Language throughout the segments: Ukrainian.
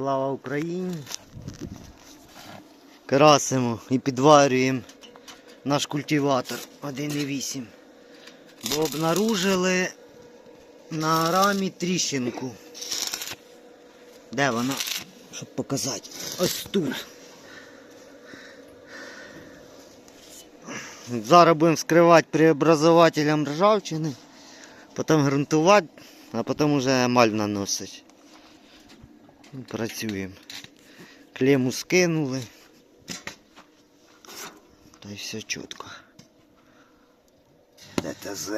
Слава Україні! Красимо і підварюємо наш культиватор 1,8. Бо обнаружили на рамі тріщинку. Де вона? Щоб показати. Ось тут. Зараз будемо вскривати преобразователем ржавчини, потім ґрунтувати, а потім вже емаль наносити. Працюємо. Клему скинули. Та й все чітко. ДТЗ.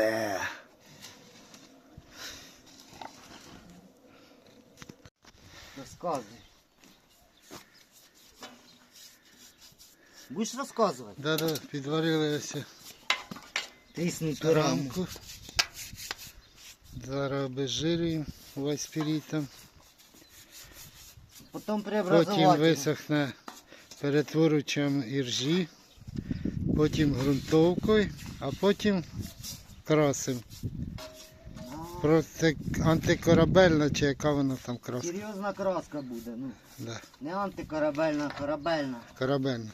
Розказуй. Будеш розказувати? Да-да, підварили ось Тріснуту раму. рамку. Зараз обезжирюємо васпірітом. Потім Потім висохне перетворюючим іржі, потім ґрунтовкою, а потім красим. Проти антикорабельна чи яка вона там краска. Серйозна краска буде. Ну, Да, не антикорабельна, а корабельна. корабельна.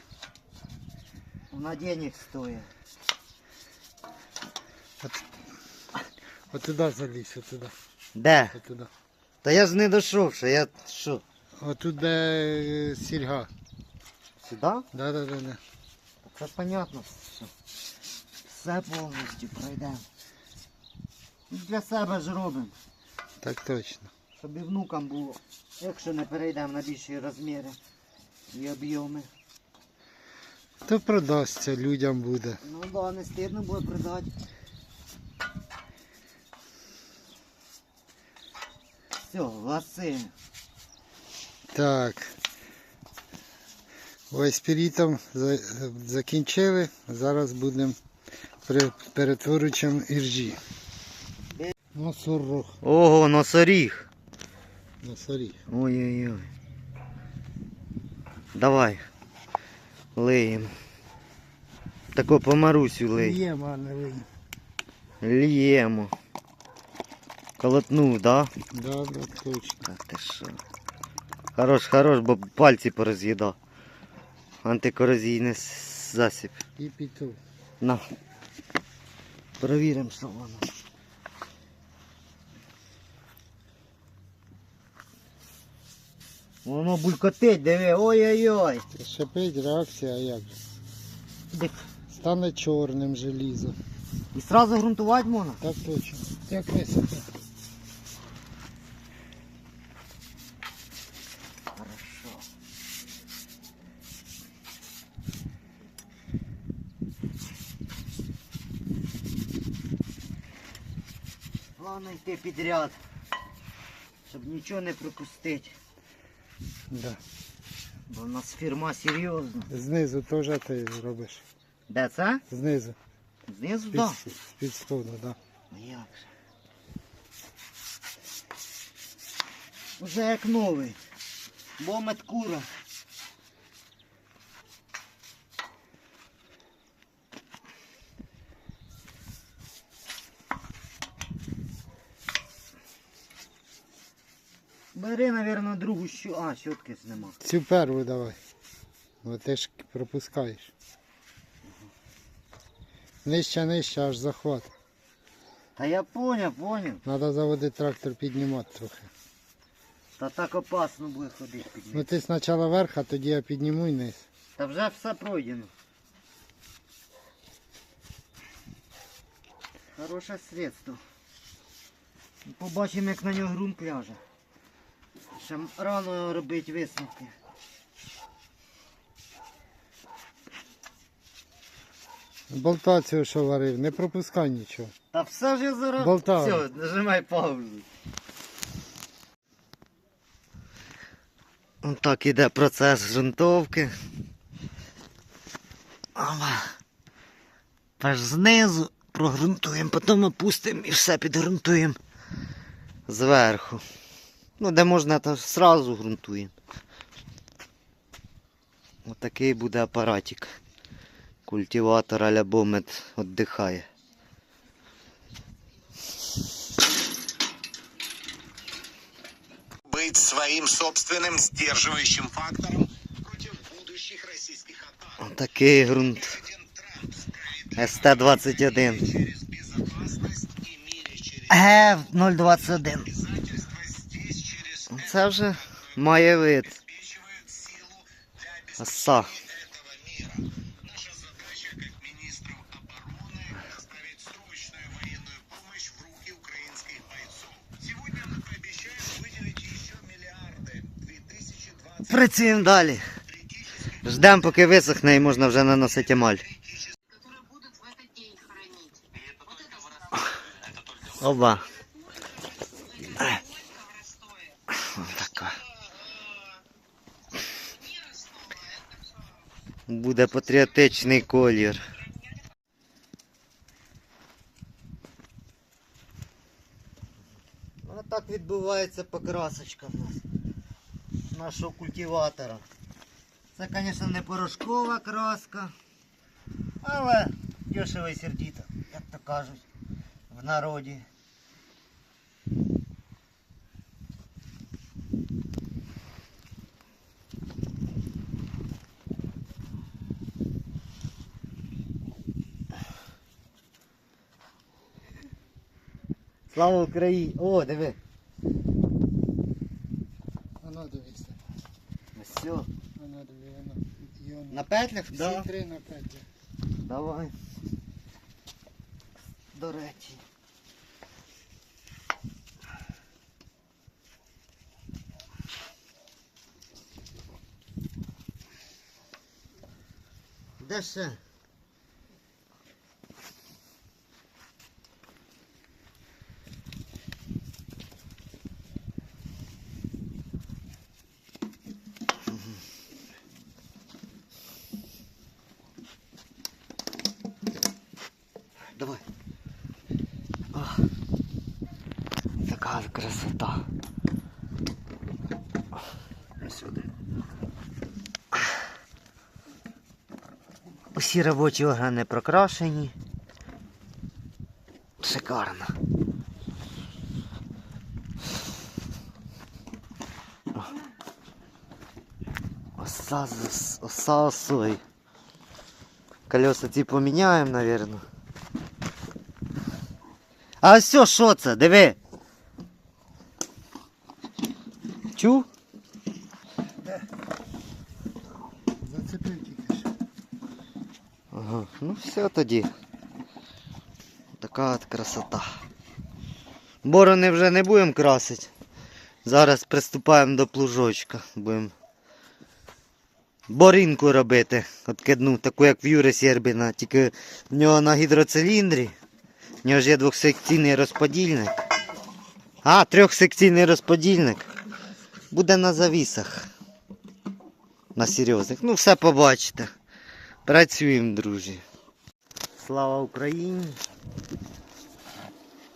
Вона денег стоїть. Отуда залізь, отуда. Де? отуда. Та я ж не дійшов, що я що? Отут де е, сільга. Сюди? Да-да-да. Це понятно. Все, все повністю пройдемо. Для себе ж робимо, Так точно. щоб і внукам було. Якщо не перейдемо на більші розміри і об'єми. То продасться, людям буде. Ну да, не стидно буде продати. Все, ласи. Так. Вайспірітом за- закінчили. Зараз будемо при перетворюючим іржі. Носорог. Ого, носоріг. Носоріг. Ой-ой-ой. Давай. Лиємо. Тако по Марусю лий. Є, мане, Льємо. Колотнув, да? Да, да, точно. Так ти що? Хорош, хорош, бо пальці пороз'їдав. Антикорозійний засіб. І пітов. На. Провіримо, що воно. Воно булькотить, диви, ой-ой-ой. Шипить реакція, а як? же? Дик. Стане чорним желізо. І сразу ґрунтувати можна? Так точно. Як високо. Главное йти підряд, щоб нічого не пропустити. Да. Бо в нас фірма серйозна. Знизу теж ти робиш. Де це? Знизу. Знизу, так. під споду, да. Да. Як же? Уже як новий. Бо меткура. Бери, наверное, другу щу. А, щотки нема. Цю перву давай. Бо ти ж пропускаєш. Нижче, нижче, аж захват. Та я поняв, поняв. Треба заводити трактор піднімати трохи. Та так опасно буде ходити під Ну ти спочатку вверх, а тоді я підніму і низ. Та вже все пройдено. Хороше средство. Побачимо, як на нього ґрунт ляже. Ще рано робити висновки. Болта цього, що варив, не пропускай нічого. Та все ж я зараз. Болтаю. Все, нажимай паузу. Так іде процес ґрунтовки. Ова. Перш знизу прогрунтуємо, потім опустимо і все підґрунтуємо зверху. Ну, де можна, то зразу ґрунтуємо. Отакий буде апаратик. Культиватор а-ля бомет віддихає. быть своим собственным сдерживающим фактором против будущих российских атак. Такий ґрунт. Президент Трамп справедливо СТ-21. через безопасность и мире через Г 021 обязательства здесь через Це вже має вид. обеспечивают силу для Оса. этого мира. Наша задача как министров обороны доставить срочную военную помощь в руки украинских бойцов. Сегодня мы пообещаем выделить еще миллиарды. 2020 Працюємо далі. Ждемо, поки висохне і можна вже наносити емаль. которые Буде патріотичний колір. Ну, так відбувається покрасочка в нас. Нашого культиватора. Це, звісно, не порошкова краска. Але дешево і сердито, як то кажуть в народі. Слава Україні! О, диви! Воно дивися. Все. Воно диви, воно. І воно. На петлях? Всі три на петлі. Давай. До речі. Де ще? Усі робочі органи прокрашені. Шикарно. О. Оса, з- оса осой. Колеса ці поміняємо, наверное. А ось що, що це? Диви. Ага, ну все тоді. Така от красота. Борони вже не будемо красити. Зараз приступаємо до плужочка. Будемо борінку робити. Откидну, таку як в Юри Сербіна, тільки в нього на гідроциліндрі. В нього ж є двохсекційний розподільник. А, трьохсекційний розподільник. Буде на завісах. На серйозних. Ну, все побачите. Працюємо, друзі. Слава Україні.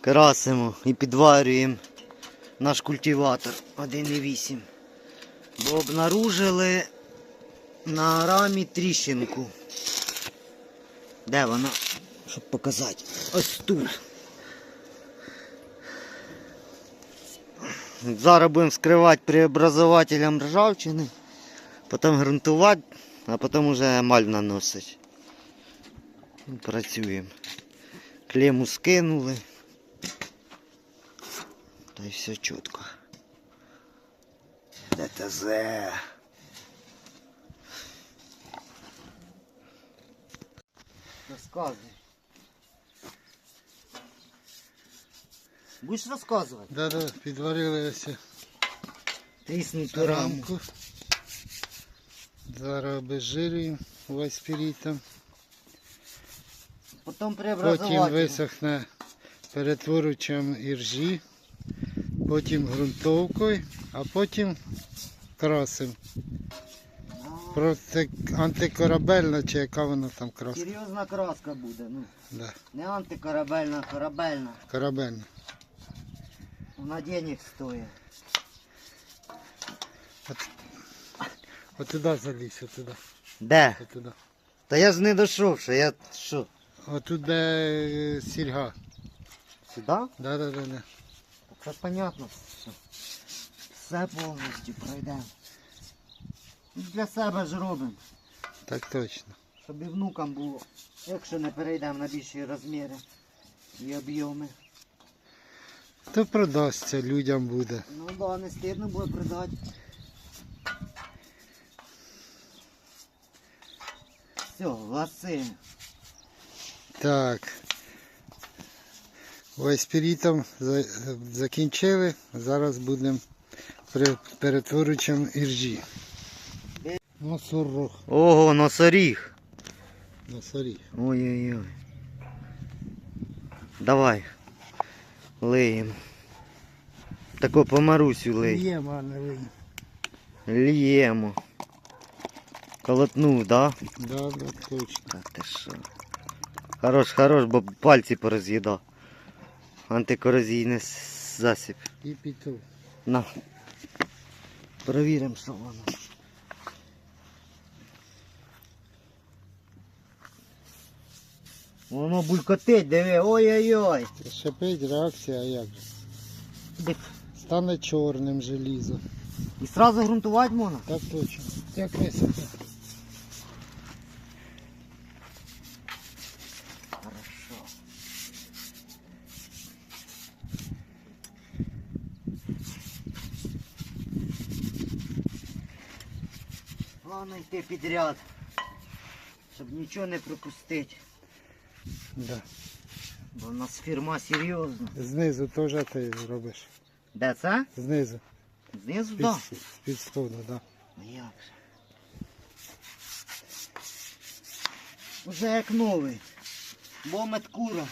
Красимо і підварюємо наш культиватор 1,8. Бо обнаружили на рамі тріщинку. Де вона? Щоб показати. Ось тут. Зараз будемо вскривати преобразователем ржавчини, потім ґрунтувати, а потім уже емаль наносить. Ну, Працюємо. Клему скинули. Та й все чітко. ДТЗ. Розказуй. Будеш розказувати? Да-да, підварили ось Тріснуту раму. рамку. Зараз обезжирюємо весь спірітом. Потім Потім висохне перетворюючим іржі, потім ґрунтовкою, а потім красим. Проти антикорабельна чи яка вона там краска. Серйозна краска буде. Ну, Да, не антикорабельна, а корабельна. корабельна. Вона денег стоїть. От туди залізь, от туди, Де? от туди. Та я ж не дійшов, що я що? От тут де е, сільга. Сюди? Да, да, да, да. Це понятно. Все. все повністю пройдемо. Для себе ж робимо, Так точно. щоб і внукам було. Якщо не перейдемо на більші розміри і об'єми. То продасться, людям буде. Ну да, не стидно буде продати. Все, ласи. Так. Ось пірітом закінчили. Зараз будемо перетворюючим іржі. Носорог. Ого, носоріг. Носоріг. Ой-ой-ой. Давай. Лиєм. Тако по Марусю лий. Є, мане, Ліємо. Колотнув, да? Да, да, точно. Та ти що? Хорош, хорош, бо пальці пороз'їдав. Антикорозійний засіб. І пітов. На. Провіримо, що воно. Воно булькотить, диви, ой-ой-ой. Шипить реакція, а як же? Дик. Стане чорним желізо. І сразу ґрунтувати можна? Так точно. Як високо. Главное йти підряд, щоб нічого не пропустити. Да. Бо в нас фірма серйозна. Знизу теж ти робиш. Де це? Знизу. Знизу, Під, так. під споду, да. Да. Як же? Уже як новий. Бо медкура.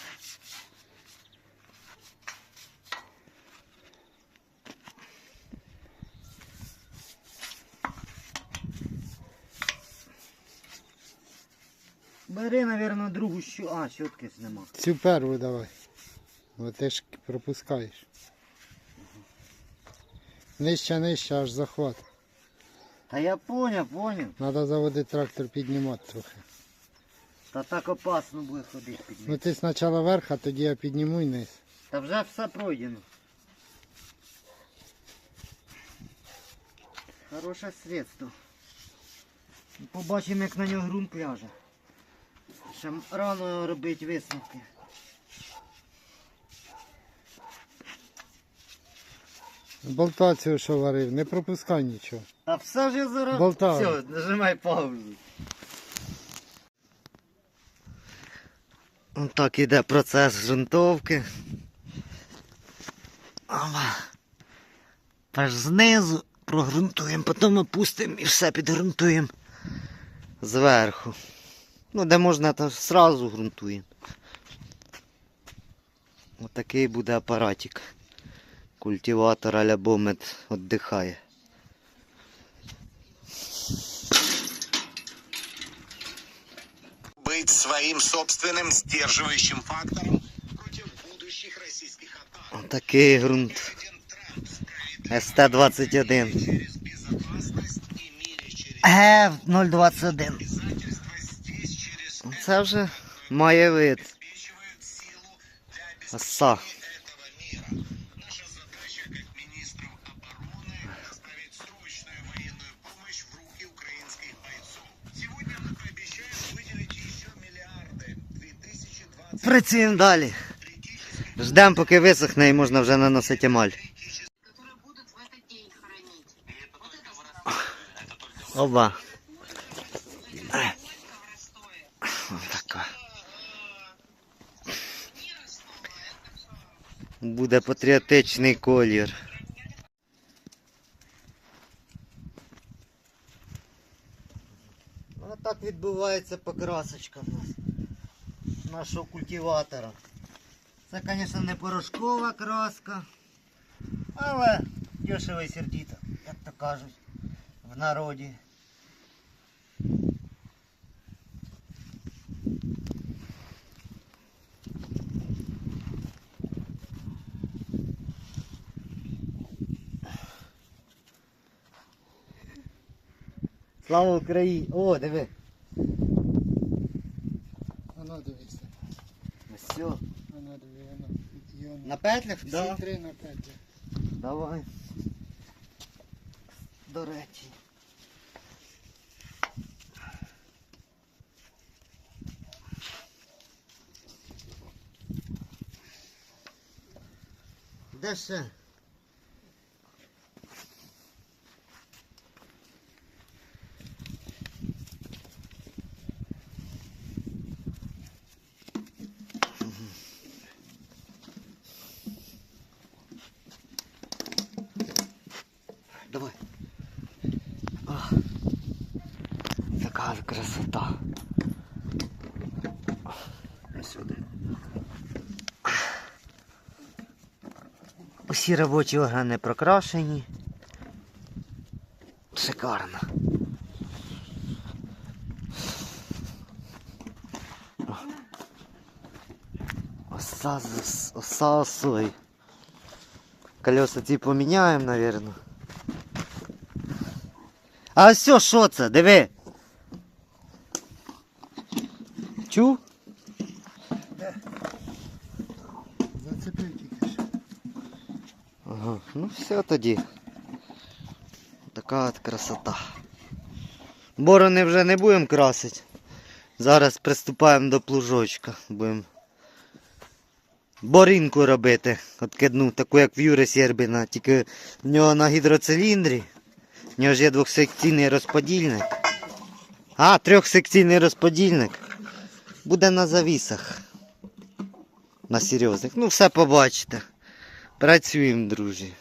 Бери, наверное, другу щу. А, щотки ж нема. Цю перву давай. Бо ти ж пропускаєш. Нижче, нижче, аж захват. Та я поняв, поняв. Треба заводити трактор піднімати трохи. Та так опасно буде ходити під Ну ти спочатку верх, а тоді я підніму і низ. Та вже все пройдено. Хороше средство. Побачимо, як на нього ґрунт ляже. Ще рано робити висновки. Болта цього, що варив, не пропускай нічого. Та все ж я зараз. Болтаю. Все, нажимай паузу. Ось Так іде процес ґрунтовки. Ова. Перш знизу прогрунтуємо, потім опустимо і все підґрунтуємо зверху. Ну, де можна, то зразу ґрунтуємо. Отакий буде апаратик. Культиватор а-ля бомет віддихає. Быть своим собственным сдерживающим фактором против будущих российских атак. Отакий ґрунт. Президент СТ-21. через безопасность и мире через Г 021 обязательства здесь через Це вже має вид. обеспечивают силу для Оса. обеспечения этого мира. Наша задача как министров обороны доставить срочную военную помощь в руки украинских бойцов. Сегодня мы пообещаем выделить еще миллиарды. 2020 Працюємо далі. Ждемо, поки висохне і можна вже наносити емаль. которые Буде патріотичний колір. Ну, так відбувається покрасочка в нас. Нашого культиватора. Це, звісно, не порошкова краска, але дешево і сердито, як то кажуть в народі. Слава Україні! О, диви! Воно дивися. Все. Воно диви, воно. На петлях? Всі три на п'ять. Давай. до речі. Де ще? Давай. А, яка красота. Сюди. Усі робочі органи прокрашені. Шикарно. Оса, оса осой. Колеса ці поміняємо, наверное. А що, що це? Диви. Чув? Зацепив тільки що. Ага, ну все тоді. Така от красота. Борони вже не будемо красити. Зараз приступаємо до плужочка. Будемо борінку робити. Откидну, таку як в Юри Сербіна, тільки в нього на гідроциліндрі. В нього ж є двохсекційний розподільник. А, трьохсекційний розподільник. Буде на завісах. На серйозних. Ну, все побачите. Працюємо, друзі.